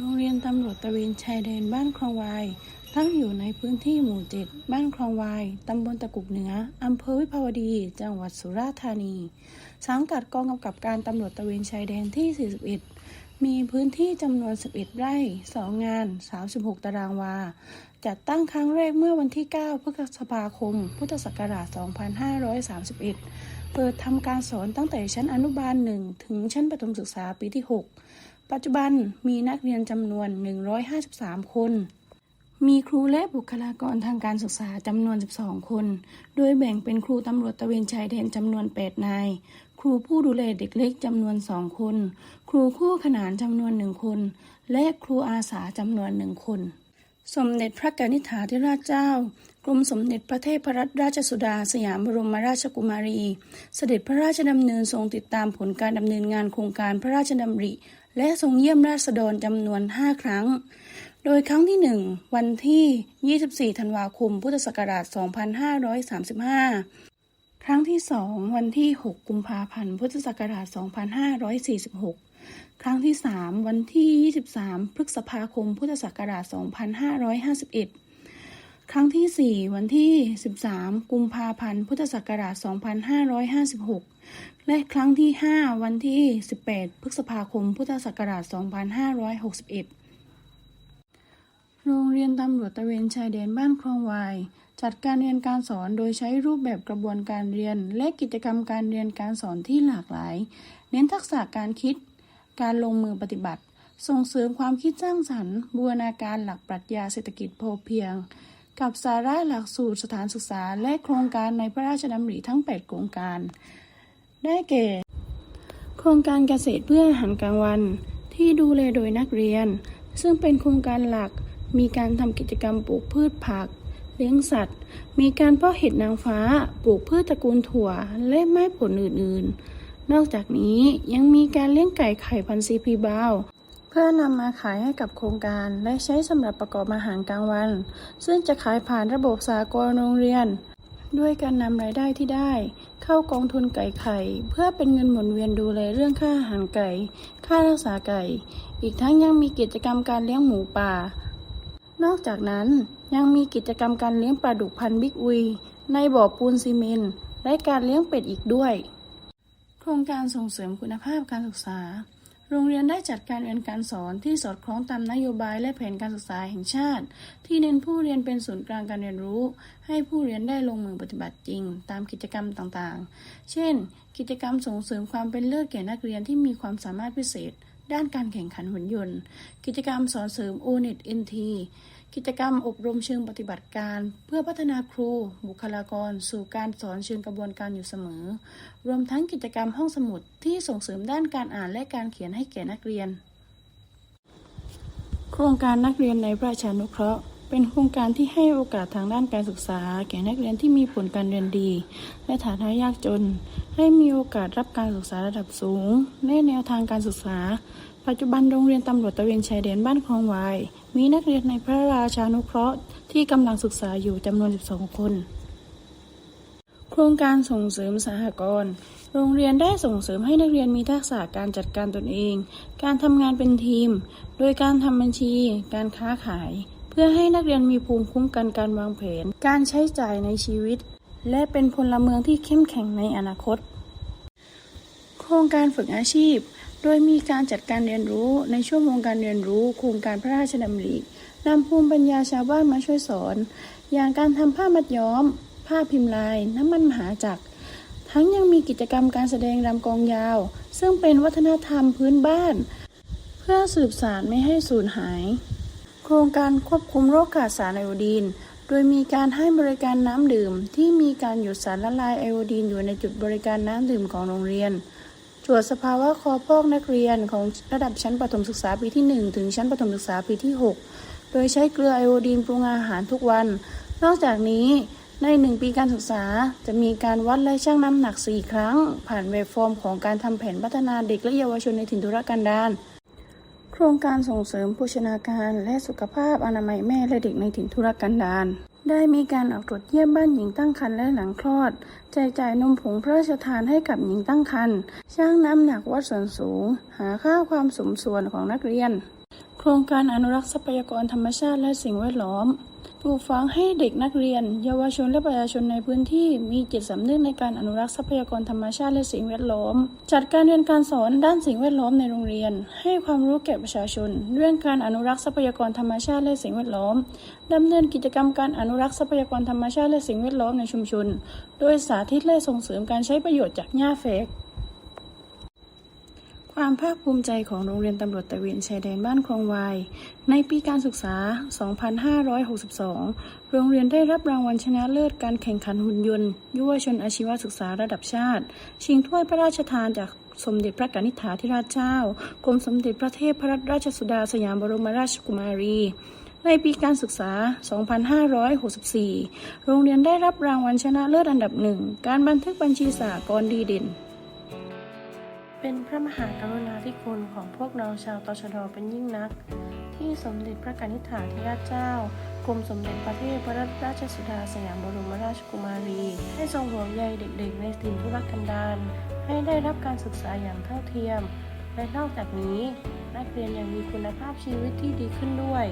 โรงเรียนตำรวจตะเวนชายแดนบ้านคลองวาย ตั้งอยู่ในพื้นที่หมู่เจ็ดบ้านคลองวาย ตำบลตะกุกเหนืออำเภอวิภาวดี จังหวัดสุราษฎร์ธานี สังกัดกองกำกับการตำรวจตะเวนชายแดนที่ 41 มีพื้นที่จำนวน 11 ไร่ 2 งาน 36 ตารางวา จัดตั้งครั้งแรกเมื่อวันที่ 9 พฤษภาคม พุทธศักราช 2531 เปิดทำการสอนตั้งแต่ชั้นอนุบาล 1 ถึงชั้นประถมศึกษาปีที่ 6 ปัจจุบันมีนักเรียนจำนวน 153 คน มีครูและบุคลากรทางการศึกษาจำนวน 12 คน โดยแบ่งเป็นครูตำรวจตะเวนชายแดนจำนวน 8 นาย ครูผู้ดูแลเด็กเล็กจำนวน 2 คน ครูคู่ขนานจำนวน 1 คน และครูอาสาจำนวน 1 คน สมเด็จพระกนิษฐาธิราชเจ้า กรมสมเด็จพระเทพรัตนราชสุดา สยามบรมราชกุมารี เสด็จพระราชดำเนินทรงติดตามผลการดำเนินงานโครงการพระราชดำริ และทรงเยี่ยมราษฎรจำนวน 5 ครั้ง โดยครั้งที่ 1 วันที่ 24 ธันวาคม พุทธศักราช 2535ครั้งที่ 2 วันที่ 6 กุมภาพันธ์ พุทธศักราช 2546 ครั้งที่ 3 วันที่ 23 พฤษภาคม พุทธศักราช 2551 ครั้งที่ 4 วันที่ 13 กุมภาพันธ์ พุทธศักราช 2556 และครั้งที่ 5 วันที่ 18 พฤษภาคม พุทธศักราช 2561 โรงเรียนตำรวจตะเวนชายแดนบ้านคลองวาย จัดการเรียนการสอนโดยใช้รูปแบบกระบวนการเรียน และกิจกรรมการเรียนการสอนที่หลากหลาย เน้นทักษะการคิด การลงมือปฏิบัติ ส่งเสริมความคิดสร้างสรรค์ บูรณาการหลักปรัชญาเศรษฐกิจพอเพียง กับสาระหลักสูตรสถานศึกษาและโครงการในพระราชดำริทั้ง 8 โครงการ ได้แก่ โครงการเกษตรเพื่ออาหารกลางวัน ที่ดูแลโดยนักเรียน ซึ่งเป็นโครงการหลักมีการทำกิจกรรมปลูกพืชผัก เลี้ยงสัตว์ มีการเพาะเห็ดนางฟ้า ปลูกพืชตระกูลถั่ว และไม้ผลอื่น ๆ นอกจากนี้ยังมีการเลี้ยงไก่ไข่พันธุ์ซีพีบาว พื่อนำมาขายให้กับโครงการและใช้สำหรับประกอบอาหารกลางวัน ซึ่งจะขายผ่านระบบสากลโรงเรียน ด้วยการนำรายได้ที่ได้ เข้ากองทุนไก่ไข่ เพื่อเป็นเงินหมุนเวียนดูแลเรื่องค่าอาหารไก่ ค่ารักษาไก่ อีกทั้งยังมีกิจกรรมการเลี้ยงหมูป่า นอกจากนั้นยังมีกิจกรรมการเลี้ยงปลาดุกพันธุ์บิ๊กอุยในบ่อปูนซีเมนต์และการเลี้ยงเป็ดอีกด้วย โครงการส่งเสริมคุณภาพการศึกษา โรงเรียนได้จัดการเรียนการสอนที่สอดคล้องตามนโยบายและแผนการศึกษาแห่งชาติ ที่เน้นผู้เรียนเป็นศูนย์กลางการเรียนรู้ ให้ผู้เรียนได้ลงมือปฏิบัติจริง ตามกิจกรรมต่างๆ เช่น กิจกรรมส่งเสริมความเป็นเลิศแก่นักเรียนที่มีความสามารถพิเศษ ด้านการแข่งขันหุ่นยนต์ กิจกรรมสอนเสริม o n e t NT กิจกรรมอบรมเชิงปฏิบัติการ เพื่อพัฒนาครู บุคลากร สู่การสอนเชิงกระบวนการอยู่เสมอ รวมทั้งกิจกรรมห้องสมุดที่ส่งเสริมด้านการอ่านและการเขียนให้แก่นักเรียน โครงการนักเรียนในประชานุเคราะห์ เป็นโครงการที่ให้โอกาสทางด้านการศึกษา แก่นักเรียนที่มีผลการเรียนดี และฐานะยากจน ให้มีโอกาสรับการศึกษาระดับสูงในแนวทางการศึกษา ปัจจุบันโรงเรียนตำรวจตะเวนชายแดนบ้านคลองวาย มีนักเรียนในพระราชานุเคราะห์ที่กำลังศึกษาอยู่จำนวน 12 คน โครงการส่งเสริมสหกรณ์โรงเรียนได้ส่งเสริมให้นักเรียนมีทักษะการจัดการตนเอง การทำงานเป็นทีม โดยการทำบัญชี การค้าขาย พื่อให้นักเรียนมีภูมิคุ้มกันการวางแผน การใช้จ่ายในชีวิต และเป็นพลเมืองที่เข้มแข็งในอนาคต โครงการฝึกอาชีพ โดยมีการจัดการเรียนรู้ในช่วงวงการเรียนรู้ โครงการพระราชดำรินำภูมิปัญญาชาวบ้านมาช่วยสอน อย่างการทำผ้ามัดย้อม ผ้าพิมพ์ลาย น้ำมันมหาจักร ทั้งยังมีกิจกรรมการแสดงรำกองยาว ซึ่งเป็นวัฒนธรรมพื้นบ้าน เพื่อสืบสานไม่ให้สูญหาย โครงการควบคุมโรคขาดสารไอโอดีน โดยมีการให้บริการน้ำดื่ม ที่มีการหยุดสารละลายไอโอดีนอยู่ในจุดบริการน้ำดื่มของโรงเรียน ตรวจสภาวะคอพอกนักเรียนของระดับชั้นประถมศึกษาปีที่ 1 ถึงชั้นประถมศึกษาปีที่ 6 โดยใช้เกลือไอโอดีนปรุงอาหารทุกวัน นอกจากนี้ในหนึ่งปีการศึกษาจะมีการวัดและชั่งน้ำหนัก 4 ครั้ง ผ่านเวบฟอร์มของการทำแผนพัฒนาเด็กและเยาวชนในถิ่นทุรกันดาร ครงการส่งเสริมโภชนาการและสุขภาพอนามัยแม่และเด็กในถิ่นทุรกันดารได้มีการออกตรวจเยี่ยมบ้านหญิงตั้งครรภ์และหลังคลอด แจกจ่ายนมผงพระราชทานให้กับหญิงตั้งครรภ์ช่างน้ำหนักวัดส่วนสูง หาค่าความสมส่วนของนักเรียน โครงการอนุรักษ์ทรัพยากรธรรมชาติและสิ่งแวดล้อม ปลูกฝังให้เด็กนักเรียน เยาวชนและประชาชนในพื้นที่มีจิตสำนึกในการอนุรักษ์ทรัพยากรธรรมชาติและสิ่งแวดล้อม จัดการเรียนการสอนด้านสิ่งแวดล้อมในโรงเรียน ให้ความรู้แก่ประชาชน เรื่องการอนุรักษ์ทรัพยากรธรรมชาติและสิ่งแวดล้อมดำเนินกิจกรรมการอนุรักษ์ทรัพยากรธรรมชาติและสิ่งแวดล้อมในชุมชน โดยสาธิตและส่งเสริมการใช้ประโยชน์จากหญ้าแฝก ความภาคภูมิใจของโรงเรียนตำรวจตะเวนชายแดนบ้านคลองวาย ในปีการศึกษา 2562 โรงเรียนได้รับรางวัลชนะเลิศการแข่งขันหุ่นยนต์ ยุวชนอาชีวศึกษาระดับชาติ ชิงถ้วยพระราชทานจากสมเด็จพระกนิษฐาธิราชเจ้ากรมสมเด็จพระเทพรัตนราชสุดาสยามบรมราชกุมารีในปีการศึกษา 2564 โรงเรียนได้รับรางวัลชนะเลิศอันดับหนึ่ง การบันทึกบัญชีสากลดีเด่น เป็นพระมหากรุณาธิคุณของพวกเราชาวตชดเป็นยิ่งนัก ที่สมเด็จพระกนิษฐาธิราชเจ้ากรมสมเด็จพระเทพรัตนราชสุดาสยามบรมราชกุมารี ให้ทรงห่วงใยเด็กๆ ในถิ่นทุรกันดารให้ได้รับการศึกษาอย่างเท่าเทียม และนอกจากนี้นักเรียนยังมีคุณภาพชีวิตที่ดีขึ้นด้วย